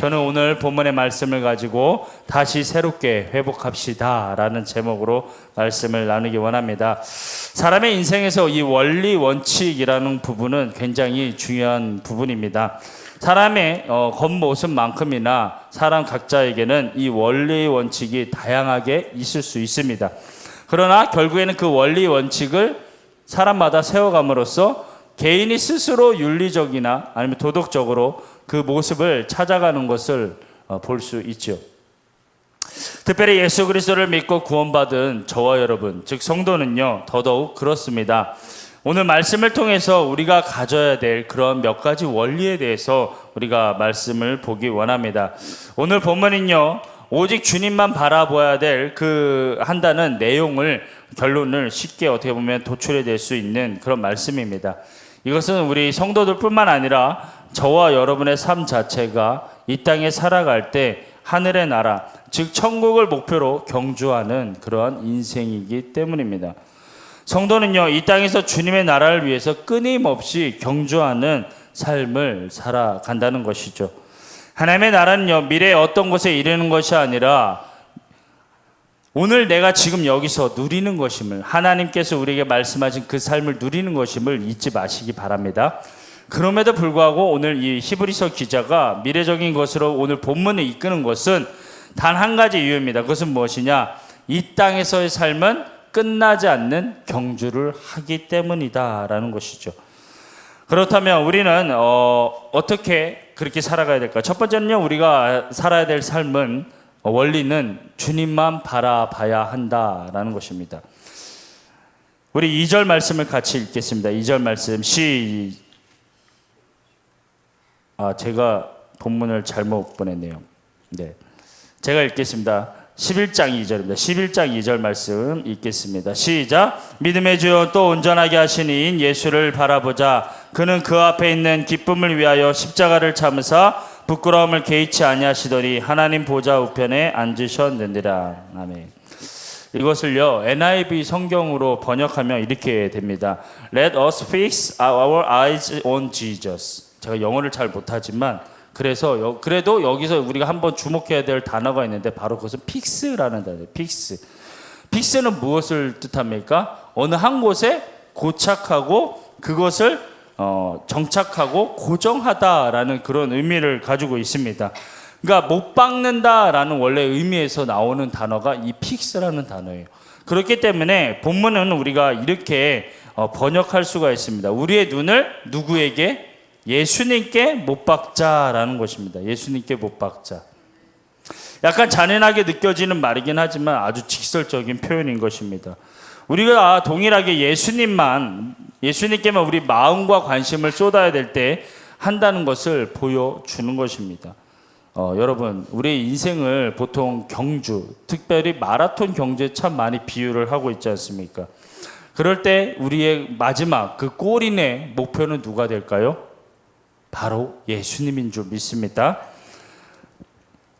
저는 오늘 본문의 말씀을 가지고 다시 새롭게 회복합시다 라는 제목으로 말씀을 나누기 원합니다. 사람의 인생에서 이 원리 원칙이라는 부분은 굉장히 중요한 부분입니다. 사람의 어, 겉모습만큼이나 사람 각자에게는 이 원리 원칙이 다양하게 있을 수 있습니다. 그러나 결국에는 그 원리 원칙을 사람마다 세워감으로써 개인이 스스로 윤리적이나 아니면 도덕적으로 그 모습을 찾아가는 것을 어, 볼수 있죠. 특별히 예수 그리스도를 믿고 구원받은 저와 여러분, 즉 성도는요, 더더욱 그렇습니다. 오늘 말씀을 통해서 우리가 가져야 될 그런 몇 가지 원리에 대해서 우리가 말씀을 보기 원합니다. 오늘 본문은요, 오직 주님만 바라보아야 될 그 한다는 내용을 결론을 쉽게 어떻게 보면 도출해 낼 수 있는 그런 말씀입니다. 이것은 우리 성도들뿐만 아니라 저와 여러분의 삶 자체가 이 땅에 살아갈 때 하늘의 나라, 즉 천국을 목표로 경주하는 그러한 인생이기 때문입니다. 성도는요, 이 땅에서 주님의 나라를 위해서 끊임없이 경주하는 삶을 살아간다는 것이죠. 하나님의 나라는요, 미래에 어떤 곳에 이르는 것이 아니라 오늘 내가 지금 여기서 누리는 것임을 하나님께서 우리에게 말씀하신 그 삶을 누리는 것임을 잊지 마시기 바랍니다. 그럼에도 불구하고 오늘 이 히브리서 기자가 미래적인 것으로 오늘 본문을 이끄는 것은 단 한 가지 이유입니다. 그것은 무엇이냐? 이 땅에서의 삶은 끝나지 않는 경주를 하기 때문이다라는 것이죠. 그렇다면 우리는 어, 어떻게 그렇게 살아가야 될까? 첫 번째는요, 우리가 살아야 될 삶은 어, 원리는 주님만 바라봐야 한다라는 것입니다. 우리 2절 말씀을 같이 읽겠습니다. 2절 말씀 시 아, 제가 본문을 잘못 보냈네요. 네. 제가 읽겠습니다. 11장 2절입니다. 11장 2절 말씀 읽겠습니다. 시작. 믿음의 주여 또 온전하게 하시니 인 예수를 바라보자. 그는 그 앞에 있는 기쁨을 위하여 십자가를 참으사 부끄러움을 개의치 아니하시더니 하나님 보좌 우편에 앉으셨느니라. 아멘. 이것을요 NIV 성경으로 번역하면 이렇게 됩니다. Let us fix our eyes on Jesus. 제가 영어를 잘 못하지만 그래서 여, 그래도 여기서 우리가 한번 주목해야 될 단어가 있는데 바로 그것은 픽스라는 단어예요. 픽스. 픽스는 무엇을 뜻합니까? 어느 한 곳에 고착하고 그것을 어, 정착하고 고정하다라는 그런 의미를 가지고 있습니다. 그러니까 못 박는다라는 원래 의미에서 나오는 단어가 이 픽스라는 단어예요. 그렇기 때문에 본문은 우리가 이렇게 어, 번역할 수가 있습니다. 우리의 눈을 누구에게 예수님께 못 박자라는 것입니다. 예수님께 못 박자. 약간 잔인하게 느껴지는 말이긴 하지만 아주 직설적인 표현인 것입니다. 우리가 동일하게 예수님만 예수님께만 우리 마음과 관심을 쏟아야 될 때 한다는 것을 보여주는 것입니다. 어, 여러분, 우리 인생을 보통 경주, 특별히 마라톤 경주에 참 많이 비유를 하고 있지 않습니까? 그럴 때 우리의 마지막 그 골인의 목표는 누가 될까요? 바로 예수님인 줄 믿습니다.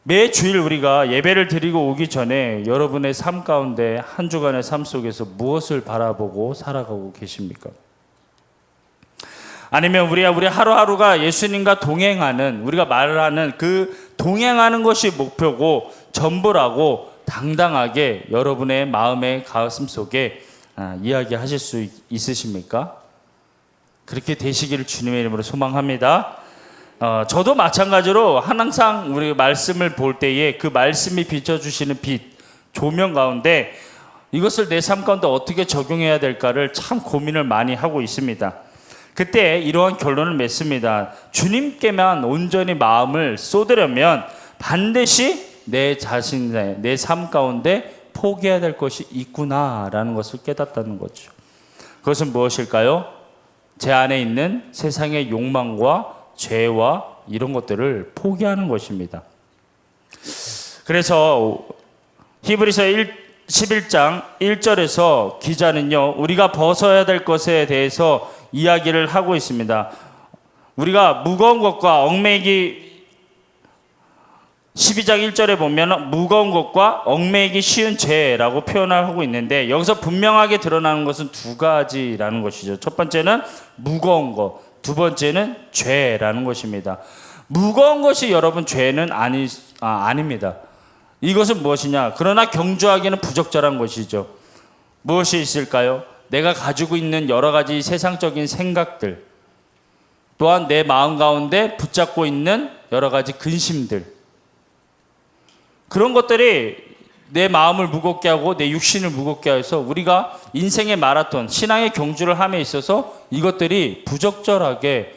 매 주일 우리가 예배를 드리고 오기 전에 여러분의 삶 가운데 한 주간의 삶 속에서 무엇을 바라보고 살아가고 계십니까? 아니면 우리가 우리 하루하루가 예수님과 동행하는 우리가 말을 하는 그 동행하는 것이 목표고 전부라고 당당하게 여러분의 마음의 가슴 속에 아, 이야기하실 수 있으십니까? 그렇게 되시기를 주님의 이름으로 소망합니다. 어, 저도 마찬가지로 항상 우리 말씀을 볼 때에 그 말씀이 비춰주시는 빛, 조명 가운데 이것을 내 삶 가운데 어떻게 적용해야 될까를 참 고민을 많이 하고 있습니다. 그때 이러한 결론을 맺습니다. 주님께만 온전히 마음을 쏟으려면 반드시 내 자신의 내 삶 가운데 포기해야 될 것이 있구나라는 것을 깨닫다는 거죠. 그것은 무엇일까요? 제 안에 있는 세상의 욕망과 죄와 이런 것들을 포기하는 것입니다. 그래서 히브리서 1, 11장 1절에서 기자는요, 우리가 벗어야 될 것에 대해서 이야기를 하고 있습니다. 우리가 무거운 것과 얽매기 12장 1절에 보면 무거운 것과 얽매기 쉬운 죄라고 표현을 하고 있는데 여기서 분명하게 드러나는 것은 두 가지라는 것이죠. 첫 번째는 무거운 것, 두 번째는 죄라는 것입니다. 무거운 것이 여러분 죄는 아니 아, 아닙니다. 이것은 무엇이냐? 그러나 경주하기는 부적절한 것이죠. 무엇이 있을까요? 내가 가지고 있는 여러 가지 세상적인 생각들, 또한 내 마음 가운데 붙잡고 있는 여러 가지 근심들, 그런 것들이 내 마음을 무겁게 하고 내 육신을 무겁게 해서 우리가 인생의 마라톤, 신앙의 경주를 함에 있어서 이것들이 부적절하게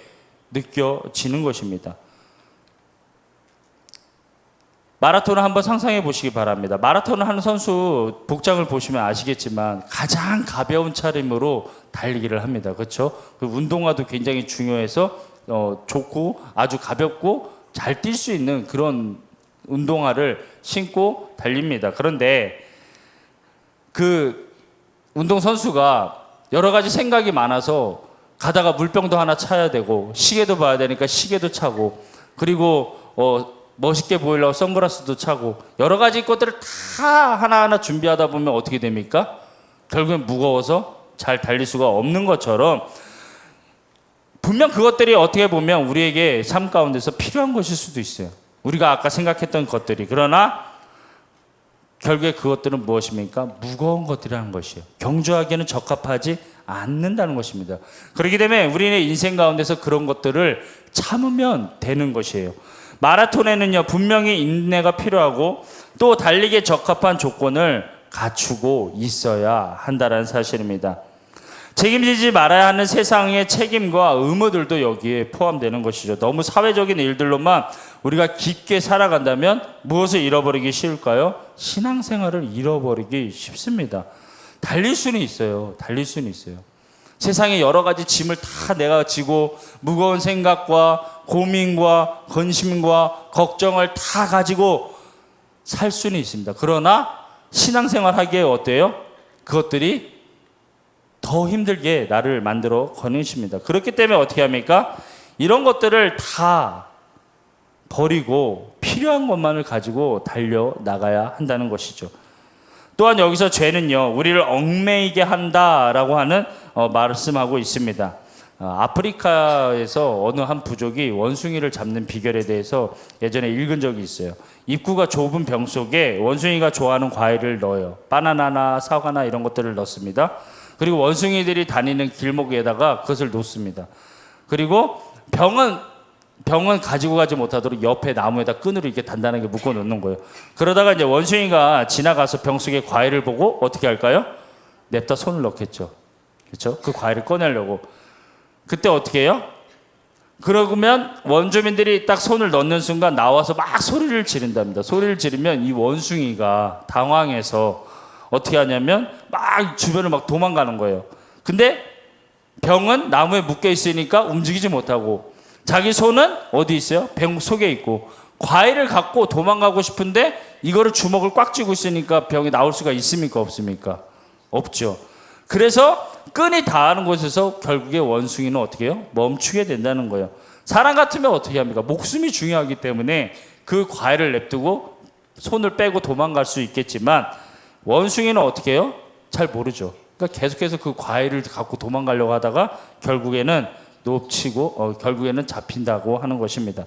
느껴지는 것입니다. 마라톤을 한번 상상해 보시기 바랍니다. 마라톤을 하는 선수 복장을 보시면 아시겠지만 가장 가벼운 차림으로 달리기를 합니다. 그렇죠? 그 운동화도 굉장히 중요해서 어, 좋고 아주 가볍고 잘 뛸 수 있는 그런 운동화를 신고 달립니다. 그런데 그 운동 선수가 여러 가지 생각이 많아서 가다가 물병도 하나 차야 되고 시계도 봐야 되니까 시계도 차고 그리고 어 멋있게 보이려고 선글라스도 차고 여러 가지 것들을 다 하나하나 준비하다 보면 어떻게 됩니까? 결국엔 무거워서 잘 달릴 수가 없는 것처럼 분명 그것들이 어떻게 보면 우리에게 삶 가운데서 필요한 것일 수도 있어요. 우리가 아까 생각했던 것들이 그러나 결국에 그것들은 무엇입니까? 무거운 것들이라는 것이에요. 경주하기에는 적합하지 않는다는 것입니다. 그렇기 때문에 우리의 인생 가운데서 그런 것들을 참으면 되는 것이에요. 마라톤에는요, 분명히 인내가 필요하고 또 달리기에 적합한 조건을 갖추고 있어야 한다는 사실입니다. 책임지지 말아야 하는 세상의 책임과 의무들도 여기에 포함되는 것이죠. 너무 사회적인 일들로만 우리가 깊게 살아간다면 무엇을 잃어버리기 쉬울까요? 신앙생활을 잃어버리기 쉽습니다. 달릴 수는 있어요. 달릴 수는 있어요. 세상에 여러 가지 짐을 다 내가 지고 무거운 생각과 고민과 근심과 걱정을 다 가지고 살 수는 있습니다. 그러나 신앙생활 하기에 어때요? 그것들이 더 힘들게 나를 만들어 거느십니다. 그렇기 때문에 어떻게 합니까? 이런 것들을 다 버리고 필요한 것만을 가지고 달려 나가야 한다는 것이죠. 또한 여기서 죄는요, 우리를 얽매이게 한다라고 하는 어, 말씀하고 있습니다. 어, 아프리카에서 어느 한 부족이 원숭이를 잡는 비결에 대해서 예전에 읽은 적이 있어요. 입구가 좁은 병 속에 원숭이가 좋아하는 과일을 넣어요. 바나나나 사과나 이런 것들을 넣습니다. 그리고 원숭이들이 다니는 길목에다가 그것을 놓습니다. 그리고 병은 병은 가지고 가지 못하도록 옆에 나무에다 끈으로 이렇게 단단하게 묶어 놓는 거예요. 그러다가 이제 원숭이가 지나가서 병 속에 과일을 보고 어떻게 할까요? 냅다 손을 넣겠죠. 그렇죠? 그 과일을 꺼내려고. 그때 어떻게 해요? 그러면 원주민들이 딱 손을 넣는 순간 나와서 막 소리를 지른답니다. 소리를 지르면 이 원숭이가 당황해서 어떻게 하냐면 막 주변을 막 도망가는 거예요. 근데 병은 나무에 묶여 있으니까 움직이지 못하고 자기 손은 어디 있어요? 병 속에 있고 과일을 갖고 도망가고 싶은데 이거를 주먹을 꽉 쥐고 있으니까 병이 나올 수가 있습니까? 없습니까? 없죠. 그래서 끈이 닿는 곳에서 결국에 원숭이는 어떻게 해요? 멈추게 된다는 거예요. 사람 같으면 어떻게 합니까? 목숨이 중요하기 때문에 그 과일을 냅두고 손을 빼고 도망갈 수 있겠지만 원숭이는 어떻게 해요? 잘 모르죠. 그러니까 계속해서 그 과일을 갖고 도망가려고 하다가 결국에는 놓치고 어, 결국에는 잡힌다고 하는 것입니다.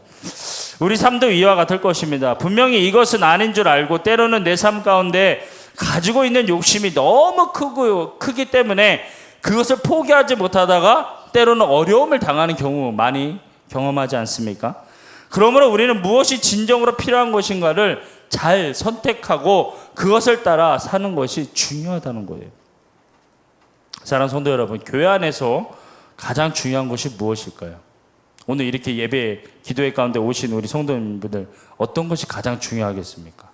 우리 삶도 이와 같을 것입니다. 분명히 이것은 아닌 줄 알고 때로는 내 삶 가운데 가지고 있는 욕심이 너무 크고 크기 때문에 그것을 포기하지 못하다가 때로는 어려움을 당하는 경우 많이 경험하지 않습니까? 그러므로 우리는 무엇이 진정으로 필요한 것인가를 잘 선택하고 그것을 따라 사는 것이 중요하다는 거예요. 사랑하는 성도 여러분, 교회 안에서 가장 중요한 것이 무엇일까요? 오늘 이렇게 예배 기도회 가운데 오신 우리 성도님들 어떤 것이 가장 중요하겠습니까?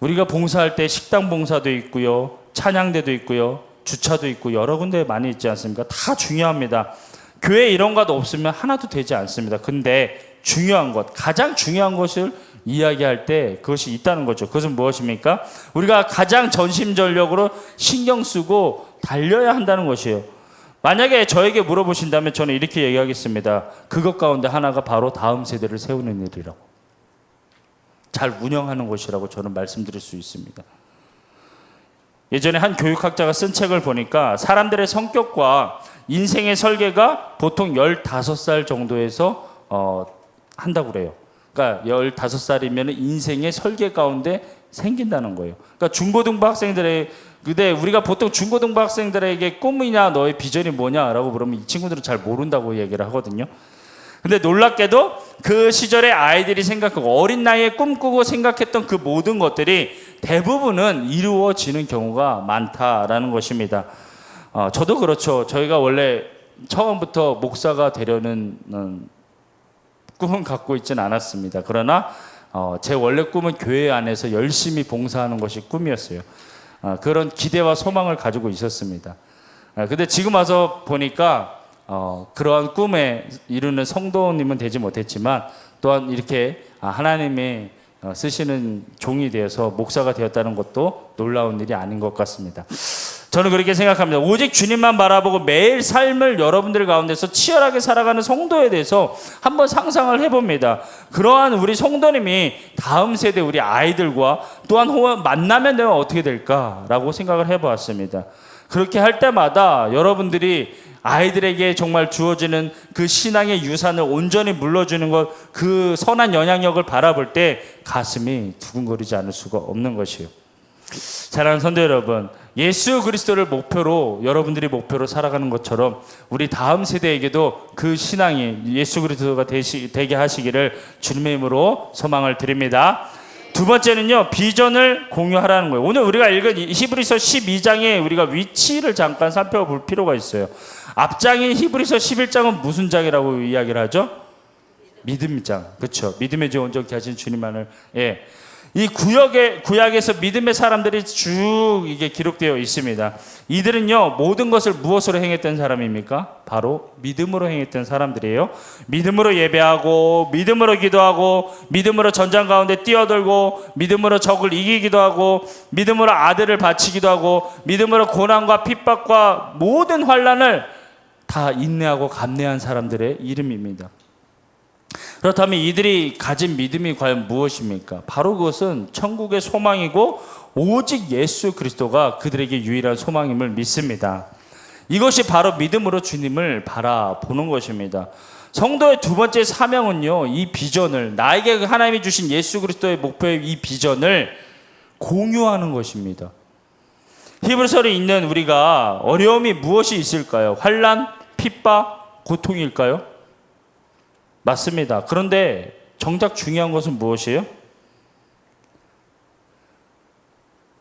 우리가 봉사할 때 식당 봉사도 있고요. 찬양대도 있고요. 주차도 있고 여러 군데 많이 있지 않습니까? 다 중요합니다. 교회 이런 것 없으면 하나도 되지 않습니다. 근데 중요한 것, 가장 중요한 것을 이야기할 때 그것이 있다는 거죠. 그것은 무엇입니까? 우리가 가장 전심전력으로 신경 쓰고 달려야 한다는 것이에요. 만약에 저에게 물어보신다면 저는 이렇게 얘기하겠습니다. 그것 가운데 하나가 바로 다음 세대를 세우는 일이라고. 잘 운영하는 것이라고 저는 말씀드릴 수 있습니다. 예전에 한 교육학자가 쓴 책을 보니까 사람들의 성격과 인생의 설계가 보통 15살 정도에서 어, 한다고 그래요. 그러니까 15살이면 인생의 설계 가운데 생긴다는 거예요. 그러니까 중고등부 학생들의 근데 우리가 보통 중고등부 학생들에게 꿈이냐 너의 비전이 뭐냐라고 물으면 이 친구들은 잘 모른다고 얘기를 하거든요. 근데 놀랍게도 그 시절에 아이들이 생각하고 어린 나이에 꿈꾸고 생각했던 그 모든 것들이 대부분은 이루어지는 경우가 많다라는 것입니다. 어, 저도 그렇죠. 저희가 원래 처음부터 목사가 되려는 음, 꿈은 갖고 있지는 않았습니다. 그러나 어, 제 원래 꿈은 교회 안에서 열심히 봉사하는 것이 꿈이었어요. 어, 그런 기대와 소망을 가지고 있었습니다. 어, 근데 지금 와서 보니까 어, 그러한 꿈에 이루는 성도님은 되지 못했지만 또한 이렇게 아, 하나님의 어, 쓰시는 종이 되어서 목사가 되었다는 것도 놀라운 일이 아닌 것 같습니다. 저는 그렇게 생각합니다. 오직 주님만 바라보고 매일 삶을 여러분들 가운데서 치열하게 살아가는 성도에 대해서 한번 상상을 해봅니다. 그러한 우리 성도님이 다음 세대 우리 아이들과 또한 호- 만나면 되면 어떻게 될까라고 생각을 해보았습니다. 그렇게 할 때마다 여러분들이 아이들에게 정말 주어지는 그 신앙의 유산을 온전히 물러주는 것, 그 선한 영향력을 바라볼 때 가슴이 두근거리지 않을 수가 없는 것이요. 사랑하는 성도 여러분, 예수 그리스도를 목표로 여러분들이 목표로 살아가는 것처럼 우리 다음 세대에게도 그 신앙이 예수 그리스도가 되시, 되게 하시기를 주님의 이름으로 소망을 드립니다. 두 번째는요 비전을 공유하라는 거예요. 오늘 우리가 읽은 이 히브리서 12장에 우리가 위치를 잠깐 살펴볼 필요가 있어요. 앞장인 히브리서 11장은 무슨 장이라고 이야기를 하죠? 믿음장, 그렇죠? 믿음의 주 온전케 하신 주님만을 예. 이 구역의 구약에서 믿음의 사람들이 쭉 이게 기록되어 있습니다. 이들은요 모든 것을 무엇으로 행했던 사람입니까? 바로 믿음으로 행했던 사람들이에요. 믿음으로 예배하고 믿음으로 기도하고 믿음으로 전장 가운데 뛰어들고 믿음으로 적을 이기기도 하고 믿음으로 아들을 바치기도 하고 믿음으로 고난과 핍박과 모든 환란을 다 인내하고 감내한 사람들의 이름입니다. 그렇다면 이들이 가진 믿음이 과연 무엇입니까? 바로 그것은 천국의 소망이고 오직 예수 그리스도가 그들에게 유일한 소망임을 믿습니다. 이것이 바로 믿음으로 주님을 바라보는 것입니다. 성도의 두 번째 사명은요, 이 비전을, 나에게 하나님이 주신 예수 그리스도의 목표의 이 비전을 공유하는 것입니다. 히브리서를 읽는 우리가 어려움이 무엇이 있을까요? 환란, 핍박, 고통일까요? 맞습니다. 그런데 정작 중요한 것은 무엇이에요?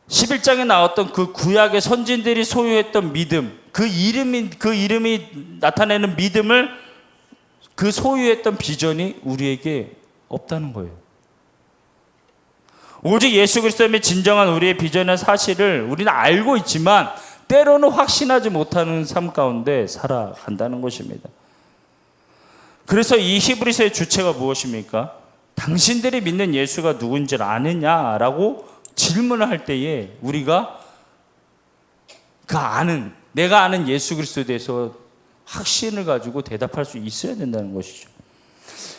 11장에 나왔던 그 구약의 선진들이 소유했던 믿음, 그 이름이 그 이름이 나타내는 믿음을 그 소유했던 비전이 우리에게 없다는 거예요. 오직 예수 그리스도의 진정한 우리의 비전의 사실을 우리는 알고 있지만 때로는 확신하지 못하는 삶 가운데 살아간다는 것입니다. 그래서 이 히브리서의 주체가 무엇입니까? 당신들이 믿는 예수가 누군지 아느냐라고 질문을 할 때에 우리가 그 아는 내가 아는 예수 그리스도에 대해서 확신을 가지고 대답할 수 있어야 된다는 것이죠.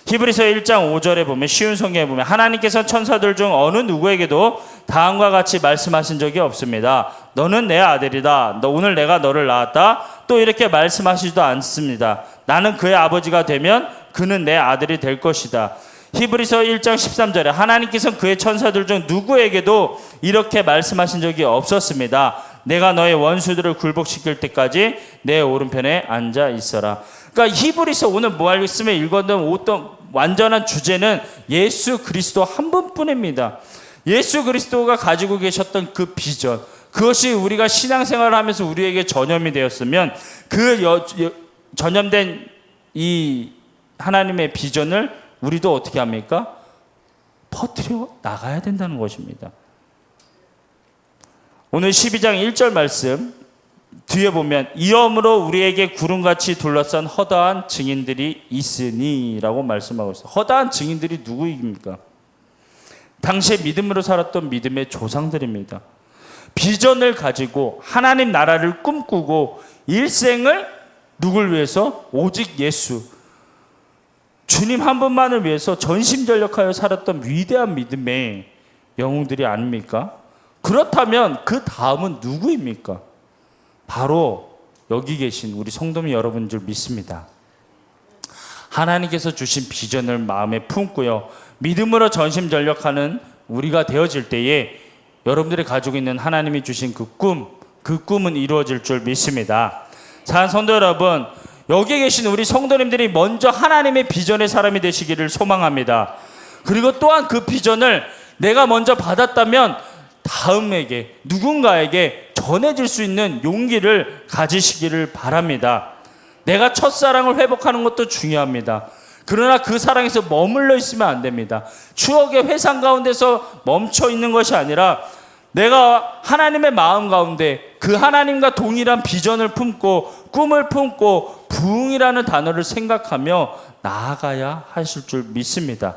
히브리서 1장 5절에 보면 쉬운 성경에 보면 하나님께서 천사들 중 어느 누구에게도 다음과 같이 말씀하신 적이 없습니다. 너는 내 아들이다. 너 오늘 내가 너를 낳았다. 또 이렇게 말씀하시지도 않습니다. 나는 그의 아버지가 되면 그는 내 아들이 될 것이다. 히브리서 1장 13절에 하나님께서 그의 천사들 중 누구에게도 이렇게 말씀하신 적이 없었습니다. 내가 너의 원수들을 굴복시킬 때까지 내 오른편에 앉아 있어라. 그러니까 히브리서 오늘 말씀에 읽었던 어떤 완전한 주제는 예수 그리스도 한 분뿐입니다. 예수 그리스도가 가지고 계셨던 그 비전, 그것이 우리가 신앙생활을 하면서 우리에게 전염이 되었으면 그 여- 여- 전염된 이 하나님의 비전을 우리도 어떻게 합니까? 퍼뜨려 나가야 된다는 것입니다. 오늘 12장 1절 말씀 뒤에 보면 이러므로 우리에게 구름같이 둘러싼 허다한 증인들이 있으니라고 말씀하고 있어요. 허다한 증인들이 누구입니까? 당시에 믿음으로 살았던 믿음의 조상들입니다. 비전을 가지고 하나님 나라를 꿈꾸고 일생을 누굴 위해서 오직 예수 주님 한 분만을 위해서 전심전력하여 살았던 위대한 믿음의 영웅들이 아닙니까? 그렇다면 그 다음은 누구입니까? 바로 여기 계신 우리 성도님 여러분 줄 믿습니다. 하나님께서 주신 비전을 마음에 품고요. 믿음으로 전심전력하는 우리가 되어질 때에 여러분들이 가지고 있는 하나님이 주신 그 꿈, 그 꿈은 이루어질 줄 믿습니다. 자, 성도 여러분, 여기 계신 우리 성도님들이 먼저 하나님의 비전의 사람이 되시기를 소망합니다. 그리고 또한 그 비전을 내가 먼저 받았다면 다음에게 누군가에게 전해질 수 있는 용기를 가지시기를 바랍니다. 내가 첫사랑을 회복하는 것도 중요합니다. 그러나 그 사랑에서 머물러 있으면 안 됩니다. 추억의 회상 가운데서 멈춰 있는 것이 아니라 내가 하나님의 마음 가운데 그 하나님과 동일한 비전을 품고 꿈을 품고 부흥이라는 단어를 생각하며 나아가야 하실 줄 믿습니다.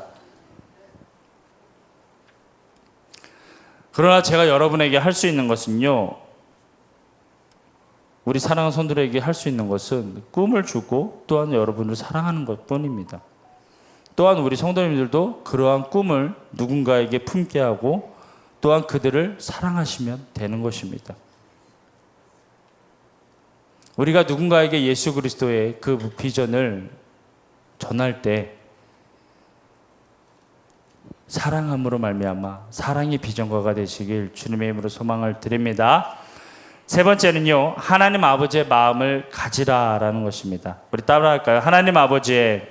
그러나 제가 여러분에게 할 수 있는 것은요. 우리 사랑하는 손들에게 할 수 있는 것은 꿈을 주고 또한 여러분을 사랑하는 것 뿐입니다. 또한 우리 성도님들도 그러한 꿈을 누군가에게 품게 하고 또한 그들을 사랑하시면 되는 것입니다. 우리가 누군가에게 예수 그리스도의 그 비전을 전할 때 사랑함으로 말미암아 사랑의 비전가가 되시길 주님의 이름으로 소망을 드립니다. 세 번째는요. 하나님 아버지의 마음을 가지라라는 것입니다. 우리 따라할까요? 하나님 아버지의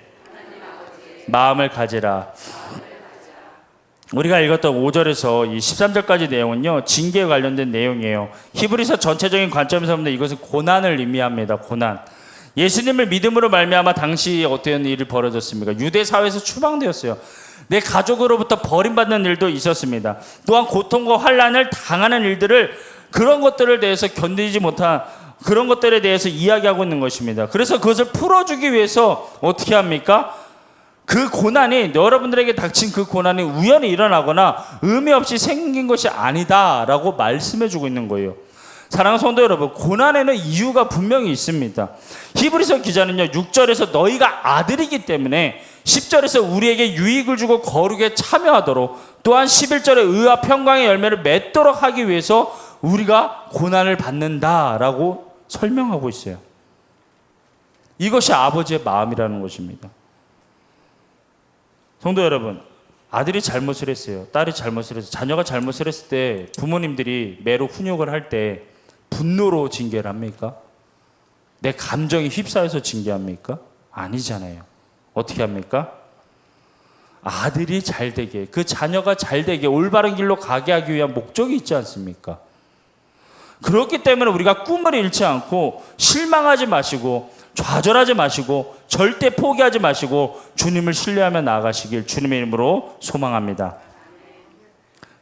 마음을 가지라. 우리가 읽었던 5절에서 이 13절까지 내용은요. 징계에 관련된 내용이에요. 히브리서 전체적인 관점에서 보면 이것은 고난을 의미합니다. 고난. 예수님을 믿음으로 말미암아 당시 어떤 일이 벌어졌습니까? 유대 사회에서 추방되었어요. 내 가족으로부터 버림받는 일도 있었습니다. 또한 고통과 환란을 당하는 일들을 그런 것들을 대해서 견디지 못한 그런 것들에 대해서 이야기하고 있는 것입니다. 그래서 그것을 풀어주기 위해서 어떻게 합니까? 그 고난이 여러분들에게 닥친 그 고난이 우연히 일어나거나 의미 없이 생긴 것이 아니다라고 말씀해 주고 있는 거예요. 사랑하는 성도 여러분, 고난에는 이유가 분명히 있습니다. 히브리서 기자는요, 6절에서 너희가 아들이기 때문에 10절에서 우리에게 유익을 주고 거룩에 참여하도록 또한 11절에 의와 평강의 열매를 맺도록 하기 위해서 우리가 고난을 받는다라고 설명하고 있어요. 이것이 아버지의 마음이라는 것입니다. 성도 여러분, 아들이 잘못을 했어요. 딸이 잘못을 했어요. 자녀가 잘못을 했을 때 부모님들이 매로 훈육을 할 때 분노로 징계를 합니까? 내 감정이 휩싸여서 징계합니까? 아니잖아요. 어떻게 합니까? 아들이 잘 되게, 그 자녀가 잘 되게 올바른 길로 가게 하기 위한 목적이 있지 않습니까? 그렇기 때문에 우리가 꿈을 잃지 않고 실망하지 마시고 좌절하지 마시고 절대 포기하지 마시고 주님을 신뢰하며 나아가시길 주님의 이름으로 소망합니다.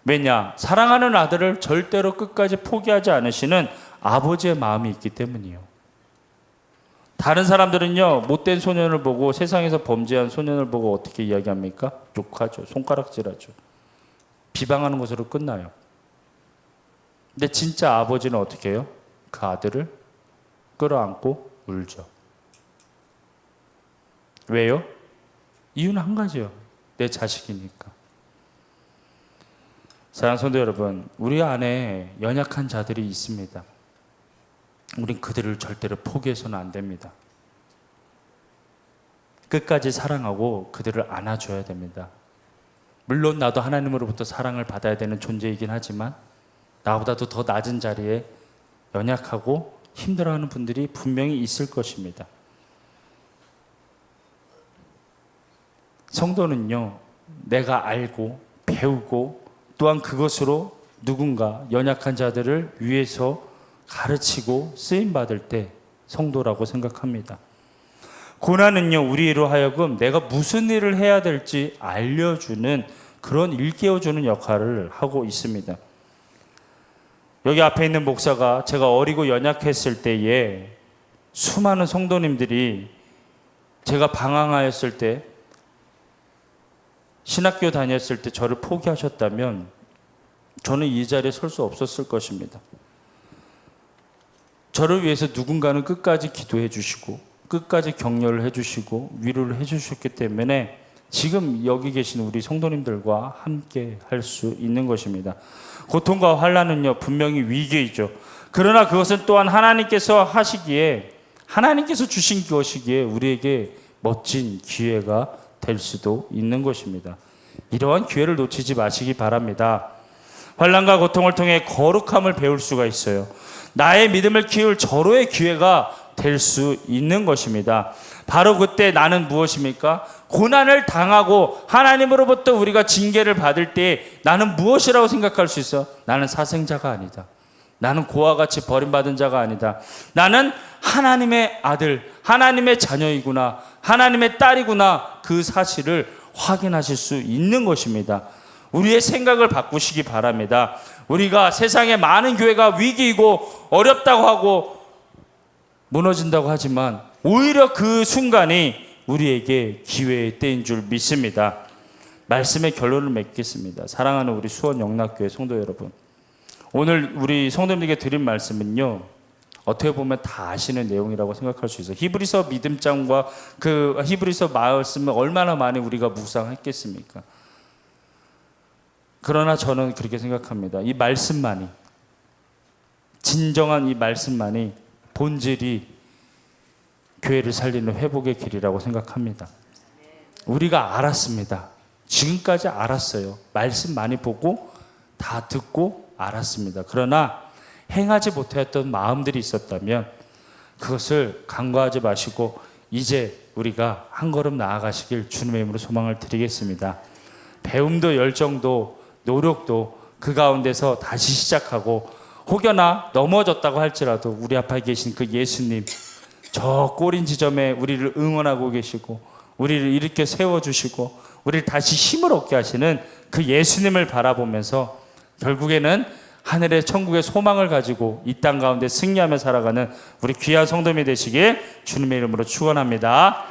왜냐? 사랑하는 아들을 절대로 끝까지 포기하지 않으시는 아버지의 마음이 있기 때문이요. 다른 사람들은요, 못된 소년을 보고 세상에서 범죄한 소년을 보고 어떻게 이야기합니까? 욕하죠. 손가락질하죠. 비방하는 것으로 끝나요. 근데 진짜 아버지는 어떻게 해요? 그 아들을 끌어안고 울죠. 왜요? 이유는 한 가지요. 내 자식이니까. 사랑하는 성도 여러분, 우리 안에 연약한 자들이 있습니다. 우린 그들을 절대로 포기해서는 안 됩니다. 끝까지 사랑하고 그들을 안아줘야 됩니다. 물론 나도 하나님으로부터 사랑을 받아야 되는 존재이긴 하지만 나보다도 더 낮은 자리에 연약하고 힘들어하는 분들이 분명히 있을 것입니다. 성도는요, 내가 알고 배우고 또한 그것으로 누군가 연약한 자들을 위해서 가르치고 쓰임 받을 때 성도라고 생각합니다. 고난은요, 우리로 하여금 내가 무슨 일을 해야 될지 알려주는 그런 일깨워주는 역할을 하고 있습니다. 여기 앞에 있는 목사가 제가 어리고 연약했을 때에 수많은 성도님들이 제가 방황하였을 때 신학교 다녔을 때 저를 포기하셨다면 저는 이 자리에 설 수 없었을 것입니다. 저를 위해서 누군가는 끝까지 기도해 주시고 끝까지 격려를 해 주시고 위로를 해 주셨기 때문에 지금 여기 계신 우리 성도님들과 함께 할 수 있는 것입니다. 고통과 환란은요 분명히 위기이죠. 그러나 그것은 또한 하나님께서 하시기에 하나님께서 주신 것이기에 우리에게 멋진 기회가 될 수도 있는 것입니다. 이러한 기회를 놓치지 마시기 바랍니다. 환란과 고통을 통해 거룩함을 배울 수가 있어요. 나의 믿음을 키울 절호의 기회가 될 수 있는 것입니다. 바로 그때 나는 무엇입니까? 고난을 당하고 하나님으로부터 우리가 징계를 받을 때 나는 무엇이라고 생각할 수 있어? 나는 사생자가 아니다. 나는 고와 같이 버림받은 자가 아니다. 나는 하나님의 아들, 하나님의 자녀이구나. 하나님의 딸이구나. 그 사실을 확인하실 수 있는 것입니다. 우리의 생각을 바꾸시기 바랍니다. 우리가 세상에 많은 교회가 위기이고 어렵다고 하고 무너진다고 하지만 오히려 그 순간이 우리에게 기회의 때인 줄 믿습니다. 말씀의 결론을 맺겠습니다. 사랑하는 우리 수원 영락교회 성도 여러분. 오늘 우리 성도님들에게 드린 말씀은요. 어떻게 보면 다 아시는 내용이라고 생각할 수 있어요. 히브리서 믿음장과 그 히브리서 말씀을 얼마나 많이 우리가 묵상했겠습니까? 그러나 저는 그렇게 생각합니다. 이 말씀만이 진정한 이 말씀만이 본질이 교회를 살리는 회복의 길이라고 생각합니다. 우리가 알았습니다. 지금까지 알았어요. 말씀 많이 보고 다 듣고 알았습니다. 그러나 행하지 못했던 마음들이 있었다면 그것을 간과하지 마시고 이제 우리가 한 걸음 나아가시길 주님의 이름으로 소망을 드리겠습니다. 배움도 열정도 노력도 그 가운데서 다시 시작하고 혹여나 넘어졌다고 할지라도 우리 앞에 계신 그 예수님 저 꼬린 지점에 우리를 응원하고 계시고 우리를 이렇게 세워주시고 우리를 다시 힘을 얻게 하시는 그 예수님을 바라보면서 결국에는 하늘의 천국의 소망을 가지고 이 땅 가운데 승리하며 살아가는 우리 귀한 성도님이 되시길 주님의 이름으로 축원합니다.